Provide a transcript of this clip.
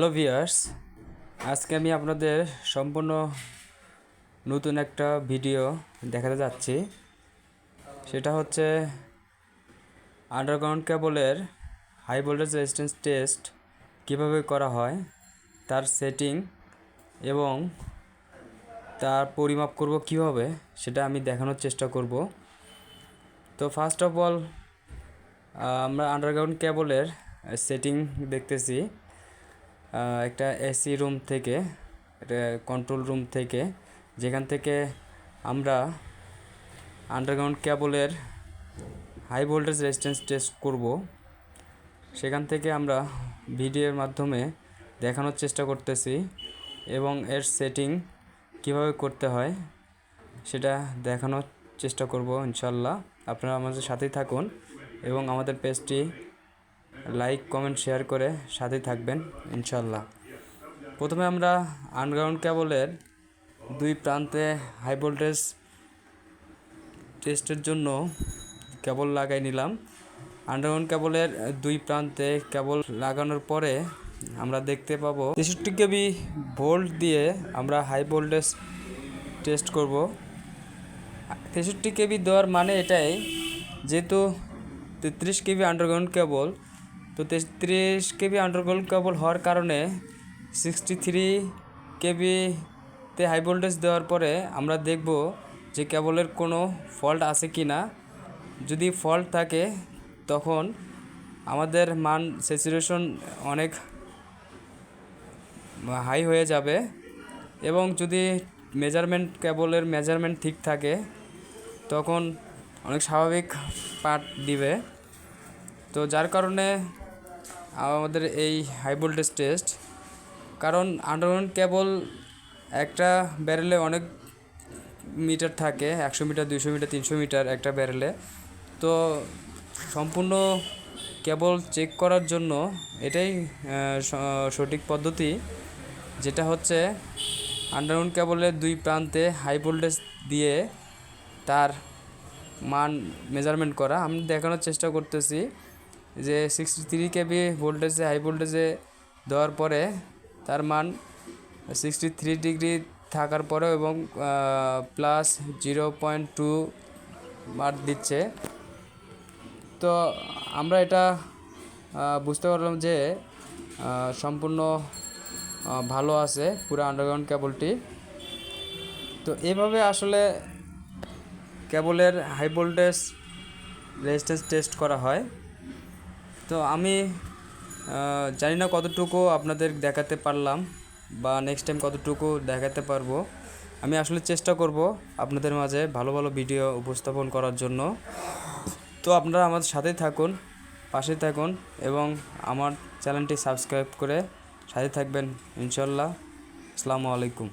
Hello viewers, আজকে আমি আপনাদের সম্পূর্ণ নতুন একটা ভিডিও দেখাতে যাচ্ছি। সেটা হচ্ছে আন্ডারগ্রাউন্ড কেবলের হাই ভোল্টেজ রেজিস্ট্যান্স টেস্ট কীভাবে করা হয়, তার সেটিং এবং তার পরিমাপ করব কীভাবে, সেটা আমি দেখানোর চেষ্টা করব। তো ফার্স্ট অফ অল আমরা আন্ডারগ্রাউন্ড কেবলের সেটিং দেখতেছি। একটা এসি রুম থেকে কন্ট্রোল রুম থেকে, যেখান থেকে আমরা আন্ডারগ্রাউন্ড কেবলের হাই ভোল্টেজ রেজিস্ট্যান্স টেস্ট করব। সেখান থেকে আমরা ভিডিওর মাধ্যমে দেখানোর চেষ্টা করতেছি এবং এর সেটিং কীভাবে করতে হয় সেটা দেখানোর চেষ্টা করব ইনশাল্লাহ। আপনারা আমাদের সাথেই থাকুন এবং আমাদের পেজটি লাইক কমেন্ট শেয়ার করে সাথে থাকবেন ইনশাল্লাহ প্রথমে আমরা আনগ্রাউন্ড কেবলের দুই প্রান্তে হাই ভোল্টেজ টেস্টের জন্য কেবল লাগাই নিলাম। আন্ডারগ্রাউন্ড কেবলের দুই প্রান্তে কেবল লাগানোর পরে আমরা দেখতে পাবো তেষট্টি কেবি ভোল্ট দিয়ে আমরা হাই ভোল্টেজ টেস্ট করব। তেষট্টি কেবি দেওয়ার মানে এটাই, যেহেতু তেত্রিশ কেবি আন্ডারগ্রাউন্ড কেবল তো তেত্রিশ কেবি আন্ডারগ্রাউন্ড কেবল হওয়ার কারণে সিক্সটি থ্রি কেবিতে হাই ভোল্টেজ দেওয়ার পরে আমরা দেখব যে কেবলের কোনো ফল্ট আছে কি না। যদি ফল্ট থাকে, তখন আমাদের মান স্যাচুরেশন অনেক হাই হয়ে যাবে এবং যদি মেজারমেন্ট কেবলের মেজারমেন্ট ঠিক থাকে, তখন অনেক স্বাভাবিক পার্ট দিবে। তো যার কারণে আমাদের এই হাই ভোল্টেজ টেস্ট কারণ আন্ডারগ্রাউন্ড কেবল একটা ব্যারেলে অনেক মিটার থাকে, একশো মিটার দুইশো মিটার তিনশো মিটার একটা ব্যারেলে তো সম্পূর্ণ কেবল চেক করার জন্য এটাই সঠিক পদ্ধতি, যেটা হচ্ছে আন্ডারগ্রাউন্ড কেবলের দুই প্রান্তে হাই ভোল্টেজ দিয়ে তার মান মেজারমেন্ট করা। আমি দেখানোর চেষ্টা করতেছি। যে সিক্সটি থ্রি কেবি ভোল্টেজে হাই ভোল্টেজে দেওয়ার পরে তার মান সিক্সটি থ্রি ডিগ্রি থাকার পরেও এবং plus zero point two mark দিচ্ছে। তো আমরা এটা বুঝতে পারলাম যে সম্পূর্ণ ভালো আছে পুরো আন্ডারগ্রাউন্ড কেবলটি তো এভাবে আসলে কেবলের হাই ভোল্টেজ রেজিস্ট্যান্স টেস্ট করা হয়। তো আমি জানি না কতটুকু আপনাদের দেখাতে পারলাম বা নেক্সট টাইম কতটুকু দেখাতে পারব। আমি আসলে চেষ্টা করব আপনাদের মাঝে ভালো ভালো ভিডিও উপস্থাপন করার জন্য। তো আপনারা আমাদের সাথেই থাকুন পাশে থাকুন এবং আমার চ্যানেলটি সাবস্ক্রাইব করে সাথে থাকবেন, ইনশাল্লাহ। আসসালামু আলাইকুম।